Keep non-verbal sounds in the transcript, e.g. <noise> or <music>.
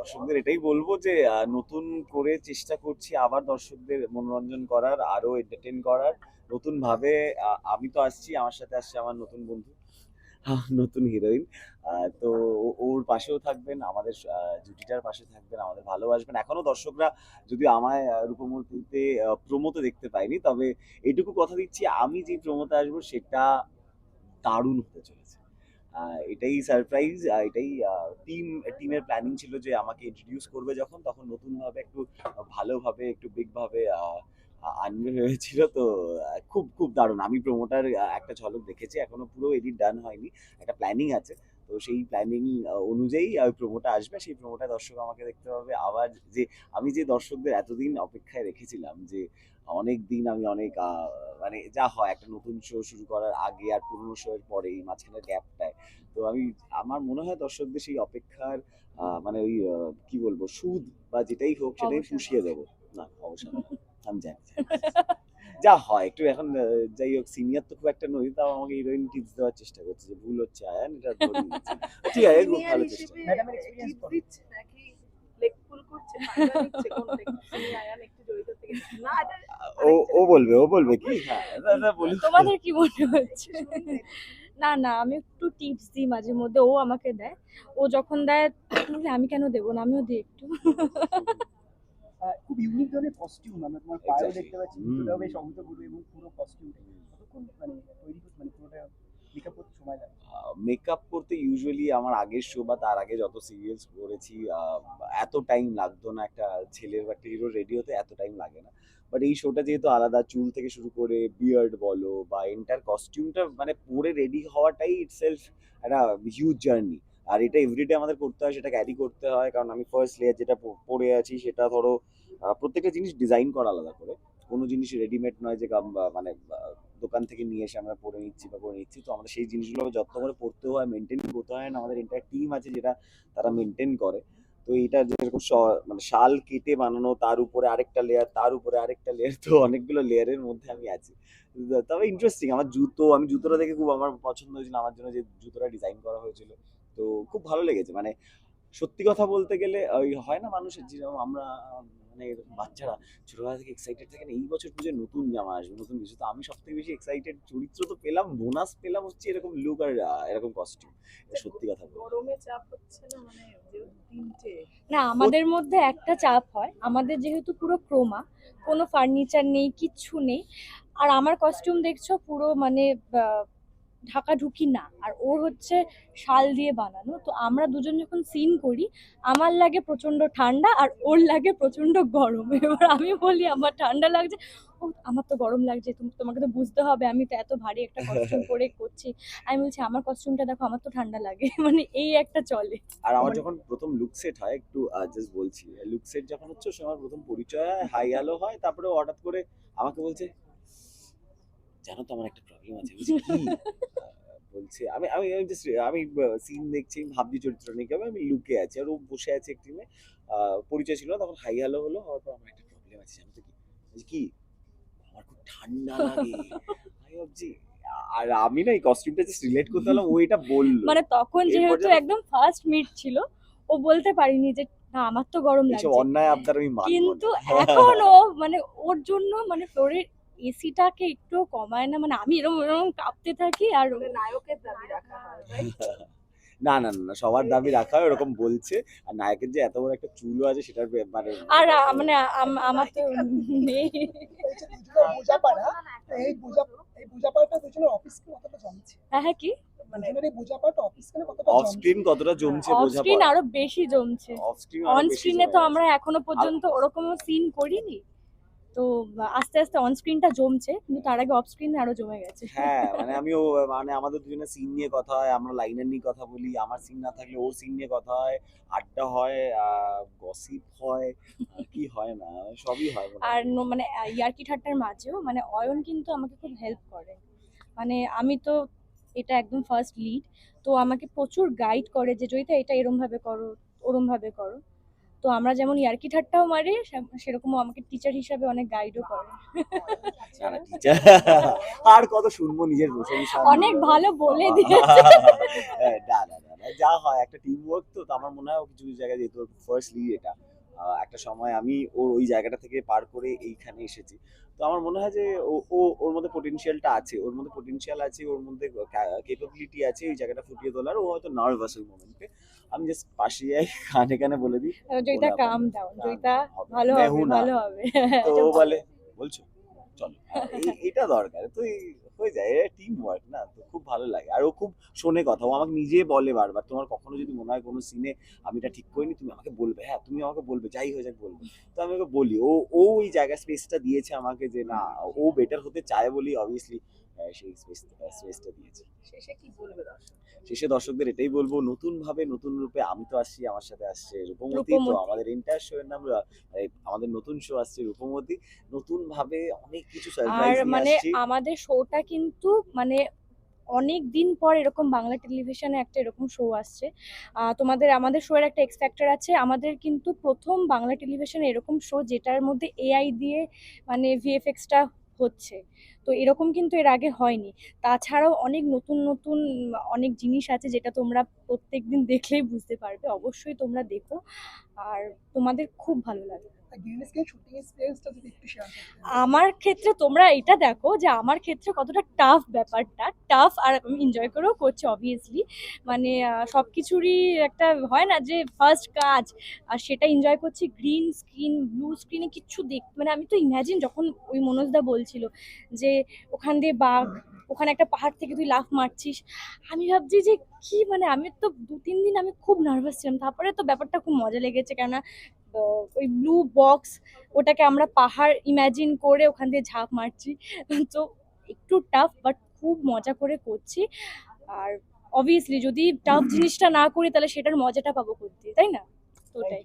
দর্শকদের এটাই বলব যে নতুন করে চেষ্টা করছি আবার দর্শকদের মনোরঞ্জন করার আরও এন্টারটেন করার। নতুন ভাবে আমি তো আসছি, আমার সাথে আসছে আমার নতুন বন্ধু নতুন হিরোইন তো ওর পাশেও থাকবেন, আমাদের জুটিটার পাশে থাকবেন, আমাদের ভালোবাসবেন এখনও দর্শকরা যদি আমায় রূপমূর্তিতে প্রমোতে দেখতে পাইনি তবে এটুকু কথা দিচ্ছি, আমি যে প্রমোতে আসব, সেটা দারুণ হতে চলেছে। এটাই সারপ্রাইজ এটাই টিম টিমের প্ল্যানিং ছিল যে আমাকে ইন্ট্রোডিউস করবে যখন তখন নতুনভাবে একটু ভালোভাবে একটু বিগ ভাবে আহ, আহ, আনবে ভেবেছিল তো খুব খুব দারুণ। আমি প্রোমোটার একটা ঝলক দেখেছি এখনও পুরো এডিট ডান হয়নি একটা প্ল্যানিং আছে। তো সেই প্ল্যানিং অনুযায়ী ওই প্রোমোটা আসবে। সেই প্রোমোটা দর্শক আমাকে দেখতে পাবে। আবার যে আমি যে দর্শকদের এতদিন অপেক্ষায় রেখেছিলাম যে অনেক দিন আমি অনেক মানে যা হয় একটা নতুন শো শুরু করার আগে আর পুরনো শো এর পরে এই মাঝখানের গ্যাপটায় তো আমি আমার মনে হয় দর্শকদের সেই অপেক্ষার মানে ওই কি বলব সুদ বা যেটাই হোক সেটাই। পুষিয়ে দেবো। না অবশ্যই আমি জানি। যা হয় একটু এখন যাই হোক সিনিয়র তো খুব একটা নই তাও আমাকে হিরোইন টিপস দেওয়ার চেষ্টা করছে যে ভুল হচ্ছে আয়ান এটা <laughs> ঠিক আছে খুব ভালো চেষ্টা। ম্যাডামের লেগ করছে না এটা ও ও বলবে। ও বলবে কি? হ্যাঁ দাদা বলুন। তোমাদের কি মনে <laughs> হচ্ছে? না না আমি একটু টিপস দিই মাঝে মধ্যে ও আমাকে দেয়। ও যখন দেয় আমি কেন দেবো না? আমিও দিই একটু। খুব ইউনিক ধরনের কস্টিউম আমরা তোমার পায়েও দেখতে পাচ্ছি। বেশ অভূতপূর্ব এবং পুরো কস্টিউমটা কতক্ষণ মানে তৈরি মানে পুরোটা মেকআপ করতে সময় লাগে মেকআপ করতে ইউজুয়ালি আমার আগের শো বা তার আগে যত সিরিয়ালস করেছি এত টাইম লাগতো না একটা ছেলের বা একটা হিরো রেডি হতে এত টাইম লাগে না। বাট এই শোটা যেহেতু আলাদা, চুল থেকে শুরু করে বিয়ার্ড বলো বা এন্টার কস্টিউমটা মানে পরে রেডি হওয়াটাই ইটসেলফ একটা হিউজ জার্নি আর এটা এভরিডে আমাদের করতে হয় সেটা ক্যারি করতে হয়। কারণ আমি ফার্স্ট লেয়ার যেটা পরে আছি, সেটা ধরো প্রত্যেকটা জিনিস ডিজাইন করা আলাদা করে। কোনো জিনিস রেডিমেড নয় যে মানে দোকান থেকে নিয়ে এসে আমরা পরে নিচ্ছি বা করে নিচ্ছি। তো আমাদের সেই জিনিসগুলো যত্ন করে পড়তে হয় মেনটেন করতে হয়। আমাদের এন্টার টিম আছে যেটা তারা মেনটেন করে। তো এটা যেরকম মানে শাল কেটে বানানো, তার উপরে আরেকটা লেয়ার তার উপরে আরেকটা লেয়ার তো অনেকগুলো লেয়ারের মধ্যে আমি আছি। তবে ইন্টারেস্টিং আমার জুতো, আমি জুতোটা দেখে খুব আমার পছন্দ হয়েছিল। আমার জন্য যে জুতোটা ডিজাইন করা হয়েছিল, তো খুব ভালো লেগেছে। মানে সত্যি কথা বলতে গেলে, ওই হয় না মানুষের যেরকম আমরা মানে এরকম বাচ্চারা ছোটবেলা থেকে এক্সাইটেড থাকেন এই বছর পুজোয় নতুন জামা আসবে নতুন কিছু। তো আমি সবথেকে বেশি এক্সাইটেড চরিত্র তো পেলাম বোনাস পেলাম হচ্ছে এরকম লুক আর এরকম কস্টিউম সত্যি কথা বলতে। গরমে চাপ হচ্ছে না মানে তিনটে। না আমাদের মধ্যে একটা চাপ হয়। আমাদের যেহেতু পুরো ক্রোমা কোনো ফার্নিচার নেই কিচ্ছু নেই। আর আমার কস্টিউম দেখছ পুরো মানে ঢাকাঢুকি না। আর ওর হচ্ছে শাল দিয়ে বানানো। তো আমরা দুজন যখন সিন করি আমার লাগে প্রচণ্ড ঠান্ডা আর ওর লাগে প্রচণ্ড গরম। <laughs> এবার আমি বলি আমার ঠান্ডা লাগছে? ও আমার তো গরম লাগছে তুমি তোমাকে তো বুঝতে হবে আমি তো এত ভারী একটা কস্টিউম পরে করছি। আমি বলছি আমার কস্টিউমটা দেখো আমার তো ঠান্ডা লাগে। <laughs> মানে এই একটা চলে। আর আমার যখন প্রথম লুক সেট হয় একটু জাস্ট বলছি। লুক সেট যখন হচ্ছে সে আমার প্রথম পরিচয় হয় হাই হ্যালো হয় তারপরে হঠাৎ করে আমাকে বলছে জানো তো আমার একটা প্রবলেম আছে বলছি, কি? <laughs> বলছে আমি আমি জাস্ট আমি সিন দেখছি ভাবছি চরিত্র নেই কেমন আমি লুকে আছি আর ও বসে আছে একটি পরিচয় ছিল তখন হাই হ্যালো হলো হওয়ার পর আমার একটা প্রবলেম আছে জানো তো কি? কি? আমার খুব ঠান্ডা লাগে। <laughs> আমি ভাবছি আর আমি না এই কস্টিউমটা জাস্ট রিলেট করতে পারলাম ও এটা বলল। মানে তখন যেহেতু একদম ফার্স্ট মিট ছিল ও বলতে পারিনি যে না আমার তো গরম লাগছে। অন্যায় আবদার আমি কিন্তু। <laughs> এখনও মানে ওর জন্য মানে ফ্লোরের এসিটাকে একটু কমায় না মানে আমি এরকম এরকম কাঁপতে থাকি আর মানে নায়কের দাবি রাখা হয় <laughs> না না না সবার দাবি রাখা হয় ওরকম বলছে। আর নায়কের যে এত বড় একটা চুলও আছে সেটার মানে আর মানে আম- আমার তো নেই। বোঝাপড়া এই বোঝা এই বোঝাপড়াটা দুজনের অফিসকে কতটা জমছে? হ্যাঁ হ্যাঁ কি? মানে কতটা জমছে? স্ক্রিন কতটা জমছে অফ বোঝা স্ক্রিন আরও বেশি জমছে। অন স্ক্রিনে তো আমরা এখনও পর্যন্ত ওরকম সিন করিনি। তো আস্তে আস্তে অন স্ক্রিনটা জমছে কিন্তু তার আগে অফ স্ক্রিনে আরও জমে গেছে। হ্যাঁ <laughs> মানে আমিও মানে আমাদের দুজনের সিন নিয়ে কথা হয় আমরা লাইনের নিয়ে কথা বলি আমার সিন না থাকলে ওর সিন নিয়ে কথা হয় আড্ডা হয় গসিপ হয় কি হয় না সবই হয় আর মানে ইয়ার্কি ঠাট্টার মাঝেও মানে অয়ন কিন্তু আমাকে খুব হেল্প করে। মানে আমি তো এটা একদম ফার্স্ট লিড তো আমাকে প্রচুর গাইড করে যে জয়িতা এটা এরম ভাবে করো ওরম ভাবে করো। তো আমরা যেমন ইয়ার্কি ঠাট্টাও মারি সেরকমও আমাকে টিচার হিসাবে অনেক গাইডও করে। <laughs> আর কত শুনব নিজের প্রশংসা অনেক ভালো বলে <laughs> দিয়েছে। না না না না যা হয় একটা টিম ওয়ার্ক তো আমার মনে হয় কিছু কিছু জায়গায় যেতে ফার্স্ট লিড এটা। একটা সময় আমি ওর ওই জায়গাটা থেকে পার করে এইখানে এসেছি। তো আমার মনে হয় যে ও ওর মধ্যে পোটেনশিয়ালটা আছে ওর মধ্যে পোটেনশিয়াল আছে ওর মধ্যে ক্যাপাবিলিটি আছে ওই জায়গাটা ফুটিয়ে তোলার। ও হয়তো নার্ভাস ওই মোমেন্টে আমি জাস্ট পাশে যাই কানে কানে বলে দিই জয়িতা কাম দাও জয়িতা ভালো হবে ভালো হবে। তো <laughs> বলে বলছো? চলো। হ্যাঁ, এটা দরকার। তুই হয়ে যায় এটা টিম ওয়ার্ক না, তো খুব ভালো লাগে। আর ও খুব শোনে কথা, ও আমাকে নিজে বলে বারবার, তোমার কখনো যদি মনে হয় কোনো সিনে আমি এটা ঠিক করিনি, তুমি আমাকে বলবে। হ্যাঁ তুমি আমাকে বলবে, যাই হয়ে যাক বলবে। তো আমি ওকে বলি, ও ও ওই জায়গা স্পেসটা দিয়েছে আমাকে যে, না, ও বেটার হতে চায় বলি অবভিয়াসলি সেই স্পেস স্পেসটা দিয়েছে। শেষে কি বলবে দর্শক? শেষে দর্শকদের এটাই বলব নতুন ভাবে নতুন রূপে আমি তো আসছি আমার সাথে আসছে রূপমতি। তো আমাদের এন্টায়ার শো এর নাম আমাদের নতুন শো আসছে রূপমতি। নতুন ভাবে অনেক কিছু আর সারপ্রাইজ মানে আমাদের শোটা কিন্তু মানে অনেক দিন পর এরকম বাংলা টেলিভিশনে একটা এরকম শো আসছে। তোমাদের আমাদের শো এর একটা এক্স ফ্যাক্টর আছে। আমাদের কিন্তু প্রথম বাংলা টেলিভিশনে এরকম শো যেটার মধ্যে এআই দিয়ে মানে ভিএফএক্সটা হচ্ছে। তো এরকম কিন্তু এর আগে হয়নি। তাছাড়াও অনেক নতুন নতুন, অনেক জিনিস আছে যেটা তোমরা প্রত্যেকদিন দেখলেই বুঝতে পারবে। অবশ্যই তোমরা দেখো। আর তোমাদের খুব ভালো লাগবে। আমার ক্ষেত্রে তোমরা এটা দেখো যে আমার ক্ষেত্রে কতটা টাফ ব্যাপারটা। টাফ আর আমি এনজয় করেও করছি অবভিয়াসলি মানে সব কিছুরই একটা হয় না যে ফার্স্ট কাজ, আর সেটা এনজয় করছি গ্রিন স্ক্রিন ব্লু স্ক্রিনে কিচ্ছু দেখ মানে আমি তো ইমাজিন যখন ওই মনোজদা বলছিল যে ওখান দিয়ে বাঘ, ওখানে একটা পাহাড় থেকে তুই লাফ মারছিস, আমি ভাবছি যে কি মানে আমি তো দু তিন দিন আমি খুব নার্ভাস ছিলাম। তারপরে তো ব্যাপারটা খুব মজা লেগেছে কেননা ওই ব্লু বক্স ওটাকে আমরা পাহাড় ইম্যাজিন করে ওখান দিয়ে ঝাঁপ মারছি। তো একটু টাফ বাট খুব মজা করে করছি। আর অবভিয়াসলি যদি টাফ জিনিসটা না করি তাহলে সেটার মজাটা পাবো করতে তাই না? তো ওটাই।